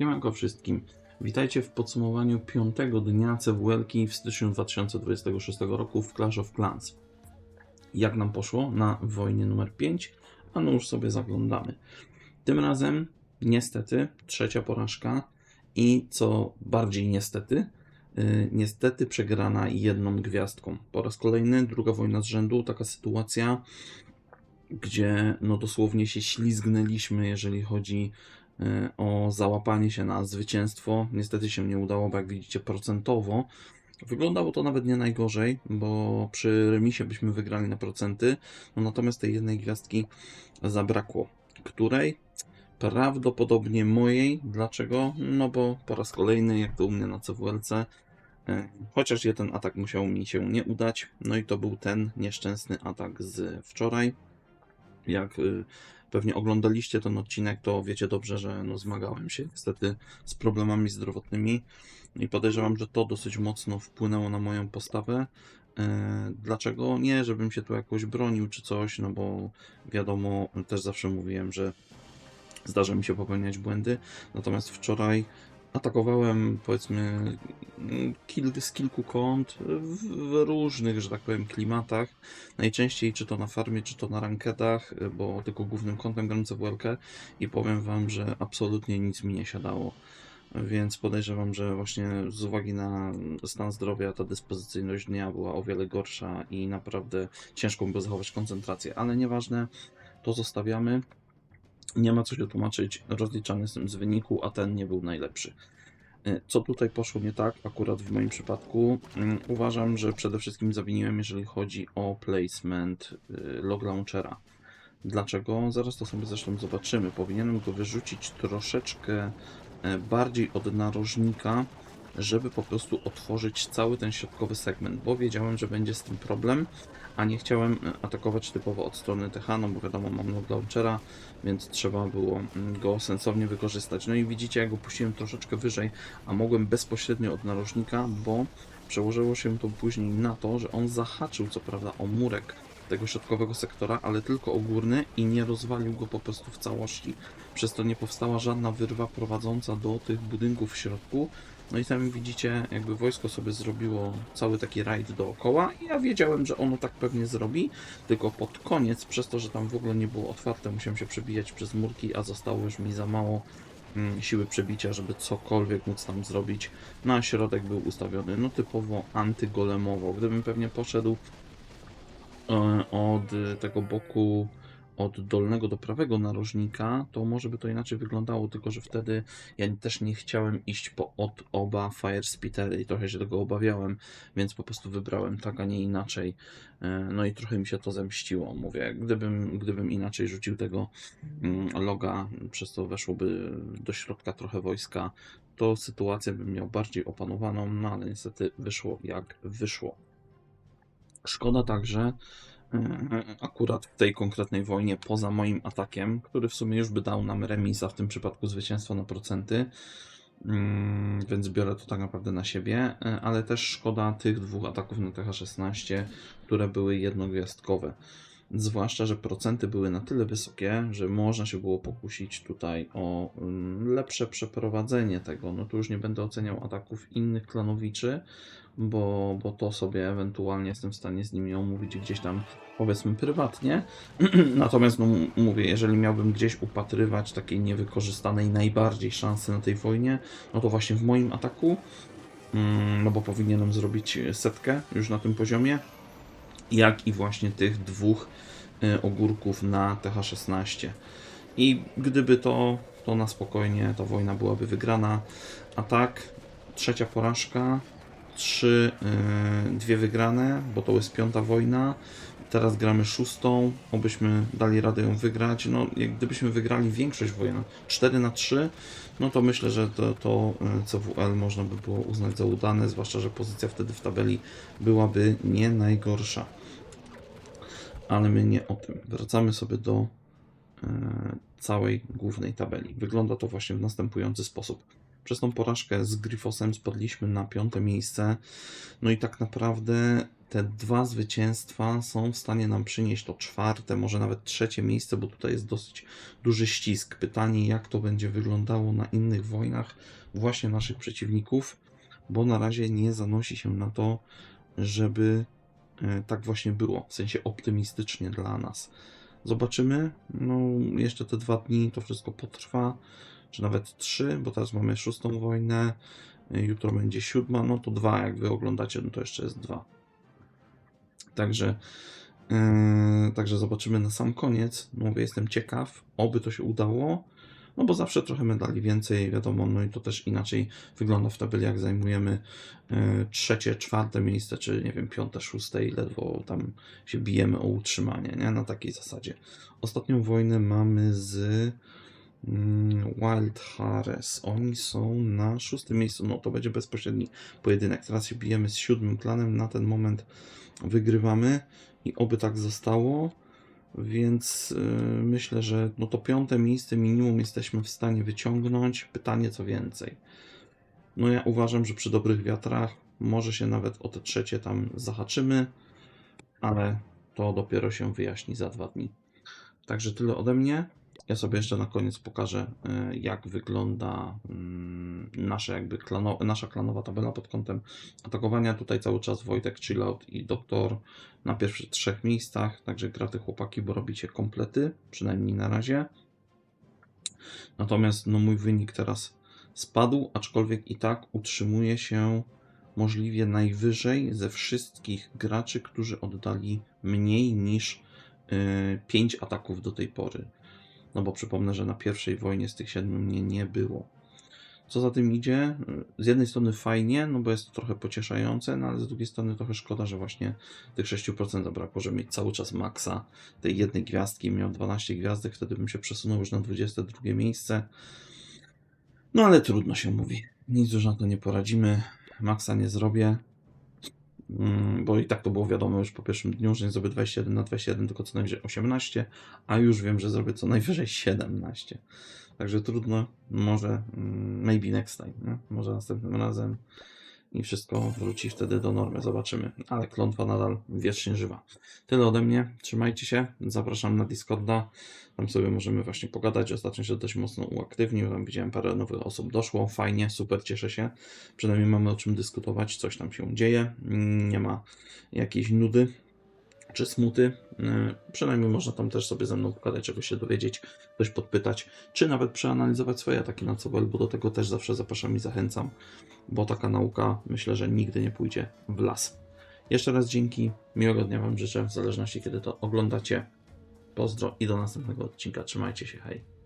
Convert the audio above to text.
Siemanko wszystkim. Witajcie w podsumowaniu piątego dnia CWL-ki w styczniu 2026 roku w Clash of Clans. Jak nam poszło na wojnie numer 5? A no już sobie zaglądamy. Tym razem niestety trzecia porażka i co bardziej niestety, yy, niestety przegrana jedną gwiazdką. Po raz kolejny druga wojna z rzędu, taka sytuacja, gdzie no dosłownie się ślizgnęliśmy, jeżeli chodzi o załapanie się na zwycięstwo. Niestety się nie udało, bo jak widzicie procentowo wyglądało to nawet nie najgorzej, bo przy remisie byśmy wygrali na procenty, no natomiast tej jednej gwiazdki zabrakło, której prawdopodobnie mojej. Dlaczego? No bo po raz kolejny, jak to u mnie na CWLC, e, chociaż jeden atak musiał mi się nie udać, no i to był ten nieszczęsny atak z wczoraj. Jak y, pewnie oglądaliście ten odcinek, to wiecie dobrze, że no, zmagałem się niestety z problemami zdrowotnymi i podejrzewam, że to dosyć mocno wpłynęło na moją postawę. E, Dlaczego? Nie, żebym się tu jakoś bronił czy coś, no bo wiadomo, też zawsze mówiłem, że zdarza mi się popełniać błędy. Natomiast wczoraj atakowałem powiedzmy kil, z kilku kąt w, w różnych, że tak powiem, klimatach. Najczęściej czy to na farmie, czy to na rankedach, bo tylko głównym kątem gram CWLK i powiem wam, że absolutnie nic mi nie siadało. Więc podejrzewam, że właśnie z uwagi na stan zdrowia ta dyspozycyjność dnia była o wiele gorsza i naprawdę ciężko było zachować koncentrację, ale nieważne, to zostawiamy. Nie ma co się tłumaczyć, rozliczany jestem z wyniku, a ten nie był najlepszy. E, Co tutaj poszło nie tak, akurat w moim przypadku? Mm, Uważam, że przede wszystkim zawiniłem, jeżeli chodzi o placement y, log launchera. Dlaczego? Zaraz to sobie zresztą zobaczymy. Powinienem go wyrzucić troszeczkę e, bardziej od narożnika, żeby po prostu otworzyć cały ten środkowy segment, bo wiedziałem, że będzie z tym problem, a nie chciałem e, atakować typowo od strony TH, no bo wiadomo, mam log launchera, więc trzeba było mm, go sensownie wykorzystać. No i widzicie, jak go puściłem troszeczkę wyżej, a mogłem bezpośrednio od narożnika, bo przełożyło się to później na to, że on zahaczył co prawda o murek tego środkowego sektora, ale tylko o górny i nie rozwalił go po prostu w całości. Przez to nie powstała żadna wyrwa prowadząca do tych budynków w środku. No i sami widzicie, jakby wojsko sobie zrobiło cały taki rajd dookoła i ja wiedziałem, że ono tak pewnie zrobi, tylko pod koniec, przez to, że tam w ogóle nie było otwarte, musiałem się przebijać przez murki, a zostało już mi za mało mm, siły przebicia, żeby cokolwiek móc tam zrobić. No a środek był ustawiony, no typowo antygolemowo. Gdybym pewnie poszedł e, od tego boku, od dolnego do prawego narożnika, to może by to inaczej wyglądało, tylko że wtedy ja też nie chciałem iść po od oba Fire Spitery i trochę się tego obawiałem, więc po prostu wybrałem tak, a nie inaczej. E, No i trochę mi się to zemściło, mówię. Gdybym, gdybym inaczej rzucił tego mm, loga, przez to weszłoby do środka trochę wojska, to sytuację bym miał bardziej opanowaną, no ale niestety wyszło jak wyszło. Szkoda także, akurat w tej konkretnej wojnie, poza moim atakiem, który w sumie już by dał nam remisa, w tym przypadku zwycięstwo na procenty, mm, więc biorę to tak naprawdę na siebie, e, ale też szkoda tych dwóch ataków na TH16, które były jednogwiazdkowe. Zwłaszcza, że procenty były na tyle wysokie, że można się było pokusić tutaj o mm, lepsze przeprowadzenie tego. No tu już nie będę oceniał ataków innych klanowiczy, bo, bo to sobie ewentualnie jestem w stanie z nimi omówić gdzieś tam, powiedzmy, prywatnie. Natomiast, no mówię, jeżeli miałbym gdzieś upatrywać takiej niewykorzystanej najbardziej szansy na tej wojnie, no to właśnie w moim ataku, mm, no bo powinienem zrobić setkę już na tym poziomie, jak i właśnie tych dwóch y, ogórków na TH16. I gdyby to, to na spokojnie ta wojna byłaby wygrana. A tak, trzecia porażka, trzy, y, dwie wygrane, bo to jest piąta wojna. Teraz gramy szóstą, obyśmy dali radę ją wygrać. No, jak gdybyśmy wygrali większość wojen, 4 na 3, no to myślę, że to, to y, CWL można by było uznać za udane, zwłaszcza, że pozycja wtedy w tabeli byłaby nie najgorsza. Ale my nie o tym. Wracamy sobie do e, całej głównej tabeli. Wygląda to właśnie w następujący sposób. Przez tą porażkę z Gryfosem spadliśmy na piąte miejsce. No i tak naprawdę te dwa zwycięstwa są w stanie nam przynieść to czwarte, może nawet trzecie miejsce, bo tutaj jest dosyć duży ścisk. Pytanie, jak to będzie wyglądało na innych wojnach właśnie naszych przeciwników, bo na razie nie zanosi się na to, żeby tak właśnie było, w sensie optymistycznie dla nas. Zobaczymy. No, jeszcze te dwa dni to wszystko potrwa, czy nawet trzy, bo teraz mamy szóstą wojnę, y, jutro będzie siódma, no to dwa, jak wy oglądacie, no to jeszcze jest dwa. Także, yy, także zobaczymy na sam koniec. Mówię, jestem ciekaw, oby to się udało. No bo zawsze trochę medali więcej, wiadomo, no i to też inaczej wygląda w tabeli, jak zajmujemy y, trzecie, czwarte miejsce, czy nie wiem, piąte, szóste i ledwo tam się bijemy o utrzymanie, nie? Na takiej zasadzie. Ostatnią wojnę mamy z mm, Wild Harris. Oni są na szóstym miejscu, no to będzie bezpośredni pojedynek. Teraz się bijemy z siódmym klanem, na ten moment wygrywamy i oby tak zostało. Więc yy, myślę, że no to piąte miejsce minimum jesteśmy w stanie wyciągnąć. Pytanie co więcej. No ja uważam, że przy dobrych wiatrach może się nawet o te trzecie tam zahaczymy, ale to dopiero się wyjaśni za dwa dni. Także tyle ode mnie. Ja sobie jeszcze na koniec pokażę, y, jak wygląda mm, nasza, jakby klano, nasza klanowa tabela pod kątem atakowania. Tutaj cały czas Wojtek, Chillout i Doktor na pierwszych trzech miejscach. Także graty chłopaki, bo robicie komplety, przynajmniej na razie. Natomiast no, mój wynik teraz spadł, aczkolwiek i tak utrzymuje się możliwie najwyżej ze wszystkich graczy, którzy oddali mniej niż 5 ataków do tej pory. No bo przypomnę, że na pierwszej wojnie z tych siedmiu mnie nie było. Co za tym idzie? Z jednej strony fajnie, no bo jest to trochę pocieszające, no ale z drugiej strony trochę szkoda, że właśnie tych 6% zabrakło, żeby mieć cały czas maksa tej jednej gwiazdki. Miał 12 gwiazdek, wtedy bym się przesunął już na 22 miejsce. No ale trudno się mówi. Nic już na to nie poradzimy. Maksa nie zrobię. Mm, bo i tak to było wiadomo już po pierwszym dniu, że nie zrobię 21 na 21, tylko co najwyżej 18, a już wiem, że zrobię co najwyżej 17. Także trudno, może mm, maybe next time, nie? może następnym razem i wszystko wróci wtedy do normy, zobaczymy. Ale klątwa nadal wiecznie żywa. Tyle ode mnie, trzymajcie się, zapraszam na Discorda, tam sobie możemy właśnie pogadać. Ostatnio się dość mocno uaktywnił, tam widziałem parę nowych osób. Doszło, fajnie, super, cieszę się. Przynajmniej mamy o czym dyskutować, coś tam się dzieje, mm, nie ma jakiejś nudy czy smuty. Yy, Przynajmniej można tam też sobie ze mną pogadać, czegoś się dowiedzieć, coś podpytać, czy nawet przeanalizować swoje ataki na CBL, bo do tego też zawsze zapraszam i zachęcam, bo taka nauka myślę, że nigdy nie pójdzie w las. Jeszcze raz dzięki, miłego dnia Wam życzę, w zależności kiedy to oglądacie. Pozdro i do następnego odcinka. Trzymajcie się, hej.